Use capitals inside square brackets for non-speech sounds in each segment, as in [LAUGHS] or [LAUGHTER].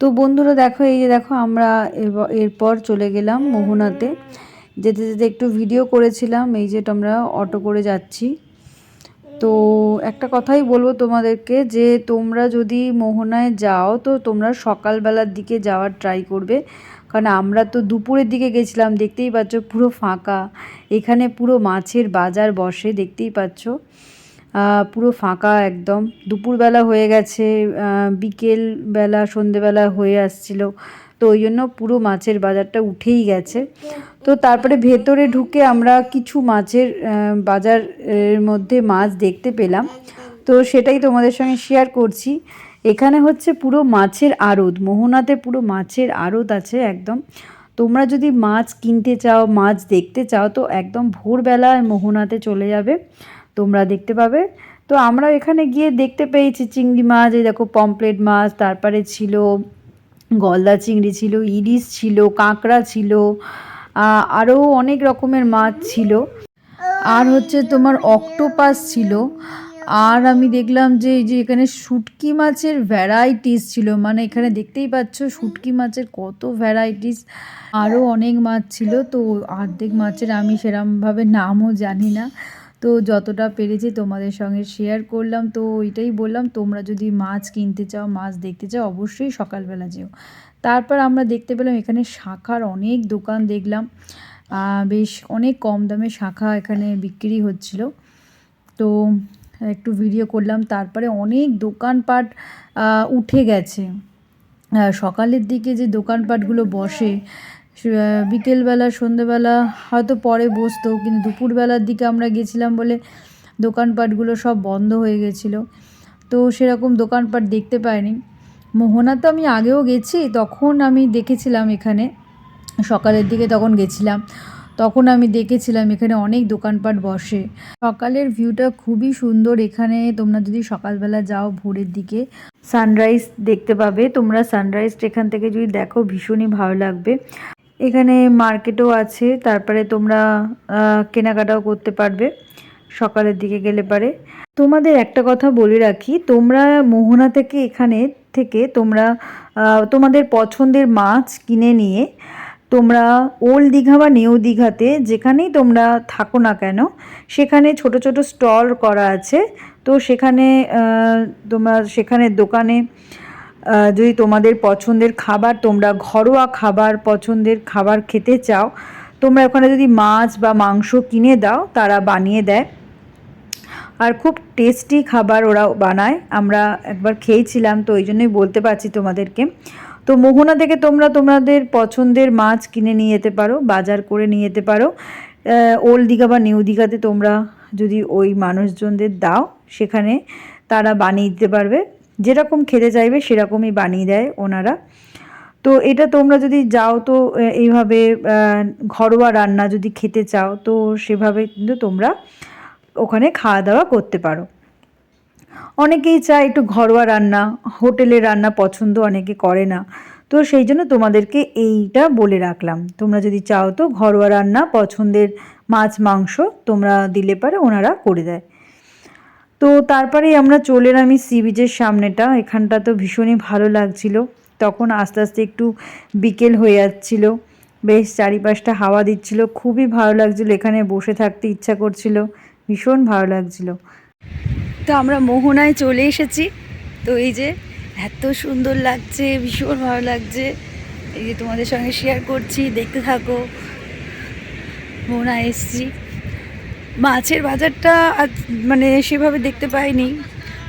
তো বন্ধুরা দেখো, এই যে দেখো, আমরা এরপর চলে গেলাম মোহনাতে। যেতে যেতে একটু ভিডিও করেছিলাম, এই যে আমরা অটো করে যাচ্ছি। তো একটা কথাই বলব তোমাদেরকে, যে তোমরা যদি মোহনায় যাও, তো তোমরা সকালবেলার দিকে যাওয়ার ট্রাই করবে। কারণ আমরা তো দুপুরের দিকে গেছিলাম, দেখতেই পাচ্ছ পুরো ফাঁকা। এখানে পুরো মাছের বাজার বসে, দেখতেই পাচ্ছ। পুরো ফাঁকা একদম। দুপুরবেলা হয়ে গেছে বিকেল বেলা সন্ধেবেলা হয়ে আসছিল। তো ওই জন্য পুরো মাছের বাজারটা উঠেই গেছে। তো তারপরে ভেতরে ঢুকে আমরা কিছু মাছের বাজার মধ্যে মাছ দেখতে পেলাম। তো সেটাই তোমাদের সঙ্গে শেয়ার করছি। এখানে হচ্ছে পুরো মাছের আড়ত, মোহনাতে পুরো মাছের আড়ত আছে একদম। তোমরা যদি মাছ কিনতে চাও, মাছ দেখতে চাও, তো একদম ভোরবেলা মোহনাতে চলে যাবে। তোমরা দেখতে পাবে। তো আমরা এখানে গিয়ে দেখতে পেয়েছি চিংড়ি মাছ, এই দেখো পমপ্লেট মাছ, তারপরে ছিল গলদা চিংড়ি ছিল, ইলিশ ছিল, কাঁকড়া ছিল আরও অনেক রকমের মাছ ছিল। আর হচ্ছে তোমার অক্টোপাস ছিল। আর আমি দেখলাম যে এই যে এখানে শুটকি মাছের ভ্যারাইটিস ছিল। মানে এখানে দেখতেই পাচ্ছ শুটকি মাছের কত ভ্যারাইটিস আরও অনেক মাছ ছিল। তো অর্ধেক মাছের আমি সেরমভাবে নামও জানি না। তো যতটা পেরেছি তোমাদের সঙ্গে শেয়ার করলাম। তো ওইটাই বললাম, তোমরা যদি মাছ কিনতে চাও, মাছ দেখতে চাও, অবশ্যই সকালবেলা যেও। তারপর আমরা দেখতে পেলাম এখানে শাখার অনেক দোকান দেখলাম। বেশ অনেক কম দামে শাখা এখানে বিক্রি হচ্ছিল। তো একটু ভিডিও করলাম, তারপরে অনেক দোকানপাট উঠে গেছে। সকালের দিকে যে দোকানপাটগুলো বসে বিকেলবেলা, সন্ধেবেলা, হয়তো পরে বসতো, কিন্তু দুপুরবেলার দিকে আমরা গেছিলাম বলে দোকানপাটগুলো সব বন্ধ হয়ে গেছিল। তো সেরকম দোকানপাট দেখতে পাইনি। মোহনা তো আমি আগেও গেছি, তখন আমি দেখেছিলাম এখানে। সকালের দিকে তখন গেছিলাম, তখন আমি দেখেছিলাম এখানে অনেক দোকানপাট বসে। সকালের ভিউটা খুবই সুন্দর এখানে, তোমরা যদি সকালবেলা যাও ভোরের দিকে। সানরাইজ দেখতে পাবে, তোমরা সানরাইজটা এখান থেকে যদি দেখো, ভীষণই ভালো লাগবে। এখানে মার্কেটও আছে, তারপরে তোমরা কেনাকাটাও করতে পারবে, সকালের দিকে গেলে পারে। তোমাদের একটা কথা বলে রাখি, তোমরা মোহনা থেকে এখানে থেকে তোমরা তোমাদের পছন্দের মাছ কিনে নিয়ে তোমরা ওল্ড দীঘা বা নিউ দীঘাতে যেখানেই তোমরা থাকো না কেন, সেখানে ছোট ছোট স্টল করা আছে। তো সেখানে তোমরা সেখানে দোকানে যদি তোমাদের পছন্দের খাবার, তোমরা ঘরোয়া খাবার, পছন্দের খাবার খেতে চাও, তোমরা ওখানে যদি মাছ বা মাংস কিনে দাও, তারা বানিয়ে দেয়। আর খুব টেস্টি খাবার ওরা বানায়। আমরা একবার খেয়েছিলাম, তো ওই জন্যই বলতে পারছি তোমাদেরকে। তো মোহনা থেকে তোমরা তোমাদের পছন্দের মাছ কিনে নিয়ে যেতে পারো, বাজার করে নিয়ে যেতে পারো। ওল্ড দীঘা বা নিউ দীঘাতে তোমরা যদি ওই মানুষজনদের দাও, সেখানে তারা বানিয়ে দিতে পারবে। যেরকম খেতে চাইবে সেরকমই বানিয়ে দেয় ওনারা। তো এটা তোমরা যদি যাও তো এইভাবে ঘরোয়া রান্না যদি খেতে চাও তো সেভাবে কিন্তু তোমরা ওখানে খাওয়া দাওয়া করতে পারো। অনেকেই চায় একটু ঘরোয়া রান্না হোটেলের রান্না পছন্দ অনেকে করে না। তো সেই জন্য তোমাদেরকে এইটা বলে রাখলাম। তোমরা যদি চাও তো ঘরোয়া রান্না, পছন্দের মাছ, মাংস তোমরা দিলে পারে ওনারা করে দেয়। তো তারপরেই আমরা চলে এলাম সি বিচের সামনেটা। এখানটা তো ভীষণই ভালো লাগছিল। তখন আস্তে আস্তে একটু বিকেল হয়ে যাচ্ছিল। বেশ চারিপাশটা হাওয়া দিচ্ছিল। খুবই ভালো লাগছিল। এখানে বসে থাকতে ইচ্ছা করছিল। ভীষণ ভালো লাগছিল। তো আমরা মোহনায় চলে এসেছি। তো এই যে এত সুন্দর লাগছে, ভীষণ ভালো লাগছে। এই যে তোমাদের সঙ্গে শেয়ার করছি। দেখতে থাকো। মোহনায় এসেছি। মাছের বাজারটা আজ মানে সেভাবে দেখতে পাইনি।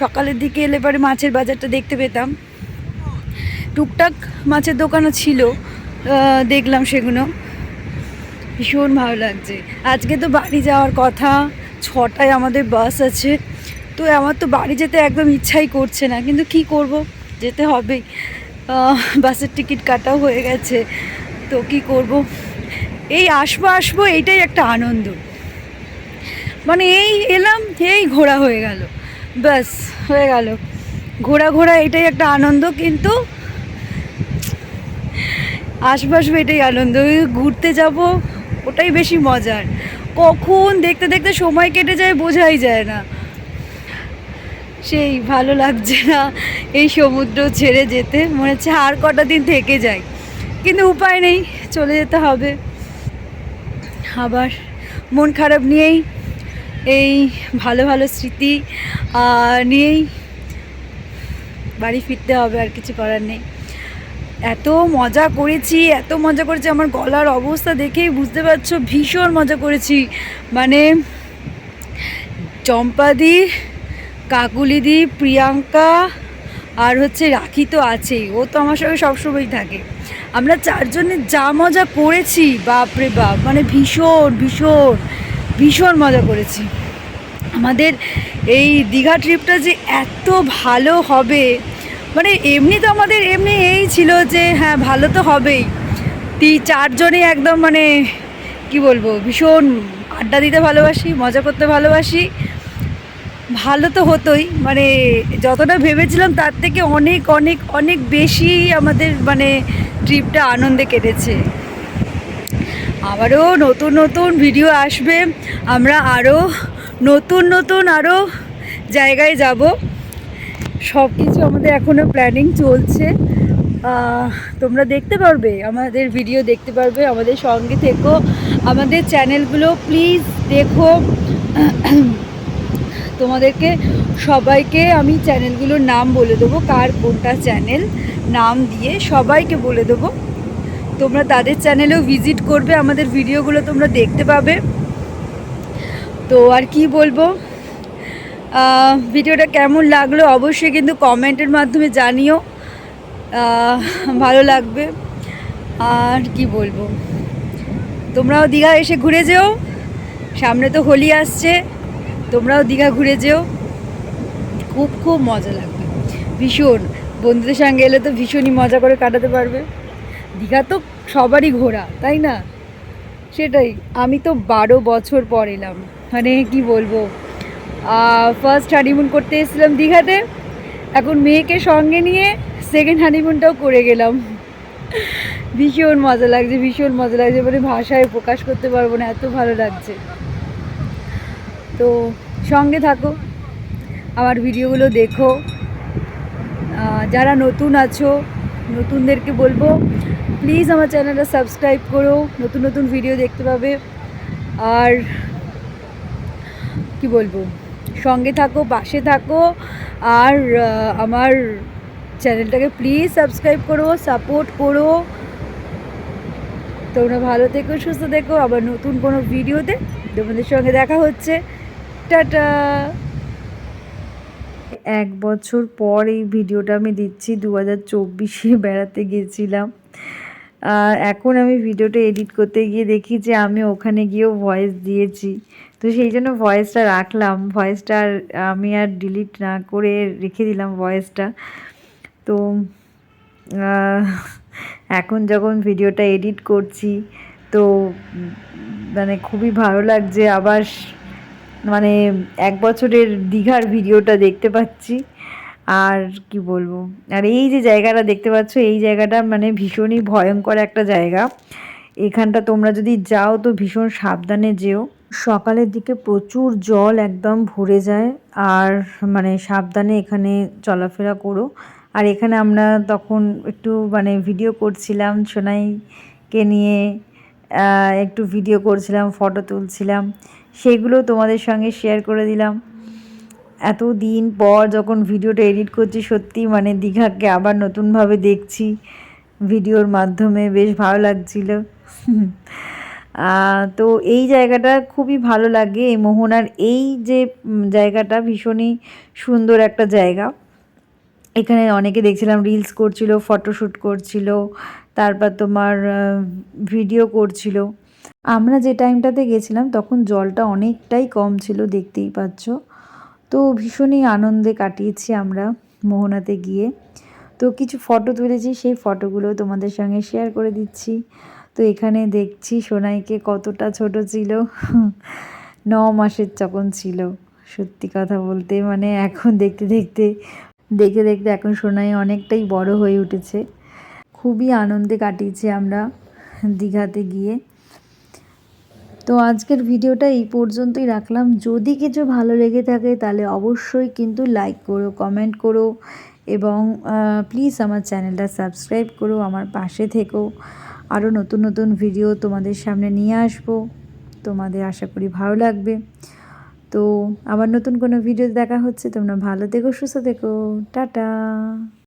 সকালের দিকে এলে পরে মাছের বাজারটা দেখতে পেতাম। টুকটাক মাছের দোকানও ছিল দেখলাম সেগুলো। ভীষণ ভালো লাগছে। আজকে তো বাড়ি যাওয়ার কথা, ছটায় আমাদের বাস আছে। তো আমার তো বাড়ি যেতে একদম ইচ্ছাই করছে না, কিন্তু কি করব? যেতে হবে। বাসের টিকিট কাটাও হয়ে গেছে। তো কি করব? এই আসব আসব এইটাই একটা আনন্দ। মানে এই এলাম, এই ঘোরা হয়ে গেল। ব্যাস, হয়ে গেল। ঘোরা ঘোরা এটাই একটা আনন্দ, কিন্তু আসব এটাই আনন্দ। ঘুরতে যাব, ওটাই বেশি মজার। কখন দেখতে দেখতে সময় কেটে যায়, বোঝাই যায় না। সেই ভালো লাগছে না এই সমুদ্র ছেড়ে যেতে। মনে হচ্ছে আর কটা দিন থেকে যাই। কিন্তু উপায় নেই, চলে যেতে হবে। আবার মন খারাপ নিয়েই এই ভালো ভালো স্মৃতি নিয়েই বাড়ি ফিরতে হবে, আর কিছু করার নেই। এত মজা করেছি, এত মজা করেছি, আমার গলার অবস্থা দেখেই বুঝতে পারছ, ভীষণ মজা করেছি। মানে চম্পাদি, কাকুলিদি, প্রিয়াঙ্কা, আর হচ্ছে রাখি তো আছেই, ও তো আমার সঙ্গে সবসময়ই থাকে। আমরা চারজনে যা মজা করেছি, বাপরে বাপ মানে ভীষণ ভীষণ। ভীষণ মজা করেছি। আমাদের এই দীঘা ট্রিপটা যে এত ভালো হবে মানে এমনি তো আমাদের এমনি এই ছিল যে হ্যাঁ ভালো তো হবেই। তি চারজনে একদম মানে কি বলব, ভীষণ আড্ডা দিতে ভালোবাসি, মজা করতে ভালোবাসি। ভালো তো হতোই মানে যতটা ভেবেছিলাম তার থেকে অনেক অনেক অনেক বেশি আমাদের মানে ট্রিপটা আনন্দে কেটেছে। আবারও নতুন নতুন ভিডিও আসবে। আমরা আরও নতুন নতুন আরও জায়গায় যাব। সব কিছু আমাদের এখনও প্ল্যানিং চলছে। তোমরা দেখতে পারবে, আমাদের ভিডিও দেখতে পারবে। আমাদের সঙ্গে থেকো। আমাদের চ্যানেলগুলো প্লিজ দেখো। তোমাদেরকে, সবাইকে আমি চ্যানেলগুলোর নাম বলে দেবো। কার কোনটা চ্যানেল নাম দিয়ে সবাইকে বলে দেবো। তোমরা তাদের চ্যানেলেও ভিজিট করবে, আমাদের ভিডিওগুলো তোমরা দেখতে পাবে। তো আর কি বলব? ভিডিওটা কেমন লাগল অবশ্যই কিন্তু কমেন্টের মাধ্যমে জানিও। ভালো লাগবে। আর কি বলব? তোমরাও দীঘা এসে ঘুরে যেও। সামনে তো হোলি আসছে। তোমরাও দীঘা ঘুরে যেও। খুব খুব মজা লাগবে। ভীষণ। বন্ধুদের সঙ্গে এলে তো ভীষণই মজা করে কাটাতে পারবে। দীঘা তো সবারই ঘোরা, তাই না? সেটাই, আমি তো বারো বছর পর এলাম। মানে কি বলব? ফার্স্ট হানিমুন করতে এসেছিলাম দীঘাতে, এখন মেয়েকে সঙ্গে নিয়ে সেকেন্ড হানিমুনটাও করে গেলাম। ভীষণ মজা লাগছে, ভীষণ মজা লাগছে মানে ভাষায় প্রকাশ করতে পারব না, এত ভালো লাগছে। তো সঙ্গে থাকো, আমার ভিডিওগুলো দেখো। যারা নতুন আছো, নতুনদেরকে বলব প্লিজ আমার চ্যানেলটা সাবস্ক্রাইব করো, নতুন নতুন ভিডিও দেখতে পাবে। আর কি বলব, সঙ্গে থাকো, পাশে থাকো, আর আমার চ্যানেলটাকে প্লিজ সাবস্ক্রাইব করো সাপোর্ট করো। তোমরা ভালো থেকো, সুস্থ থেকো। আবার নতুন কোনো ভিডিওতে তোমাদের সঙ্গে দেখা হচ্ছে। টাটা! এক বছর পর এই ভিডিওটা আমি দিচ্ছি, দু হাজার চব্বিশে বেড়াতে গিয়েছিলাম আর এখন আমি ভিডিওটা এডিট করতে গিয়ে দেখি যে আমি ওখানে গিয়েও ভয়েস দিয়েছি। তো সেই জন্য ভয়েসটা রাখলাম। ভয়েসটা আমি আর ডিলিট না করে রেখে দিলাম ভয়েসটা তো এখন যখন ভিডিওটা এডিট করছি, তো মানে খুবই ভালো লাগছে। আবার মানে এক বছরের দীঘার ভিডিওটা দেখতে পাচ্ছি। আর কি বলব? আর এই যে জায়গাটা দেখতে পাচ্ছ, এই জায়গাটা মানে ভীষণই ভয়ঙ্কর একটা জায়গা। এখানটা তোমরা যদি যাও তো ভীষণ সাবধানে যেও। সকালের দিকে প্রচুর জল একদম ভরে যায়, আর মানে সাবধানে এখানে চলাফেরা করো। আর এখানে আমরা তখন একটু মানে ভিডিও করছিলাম, সোনাইকে নিয়ে একটু ভিডিও করছিলাম ফটো তুলছিলাম। সেগুলো তোমাদের সঙ্গে শেয়ার করে দিলাম। এত দিন পর যখন ভিডিওটা এডিট করছি, সত্যি মানে দীঘাকে আবার নতুনভাবে দেখছি ভিডিওর মাধ্যমে, বেশ ভালো লাগছিল। তো এই জায়গাটা খুবই ভালো লাগে। এই মোহনার এই যে জায়গাটা ভীষণই সুন্দর একটা জায়গা। এখানে অনেকে দেখছিলাম রিলস করছিল ফটোশ্যুট করছিল, তারপর তোমার ভিডিও করছিল। আমরা যে টাইমটাতে গেছিলাম, তখন জলটা অনেকটাই কম ছিল, দেখতেই পাচ্ছ। তো ভীষণই আনন্দে কাটিয়েছি আমরা মোহনাতে গিয়ে। তো কিছু ফটো তুলেছি, সেই ফটোগুলো তোমাদের সঙ্গে শেয়ার করে দিচ্ছি। তো এখানে দেখছি সোনাইকে কতটা ছোট ছিল। [LAUGHS] ন মাসের যখন ছিল, সত্যি কথা বলতে মানে এখন দেখতে দেখতে দেখতে দেখতে এখন সোনাই অনেকটাই বড় হয়ে উঠেছে। খুবই আনন্দে কাটিয়েছি আমরা দীঘাতে গিয়ে। তো আজকের ভিডিওটা এই পর্যন্তই রাখলাম। যদি কিছু ভালো লেগে থাকে, তাহলে অবশ্যই কিন্তু লাইক করো কমেন্ট করো এবং প্লিজ আমার চ্যানেলটা সাবস্ক্রাইব করো, আমার পাশে থেকো। আরও নতুন নতুন ভিডিও তোমাদের সামনে নিয়ে আসব। তোমাদের আশা করি ভালো লাগবে। তো আবার নতুন কোনো ভিডিও দেখা হচ্ছে। তোমরা ভালো থেকো, সুস্থ থেকো। টাটা!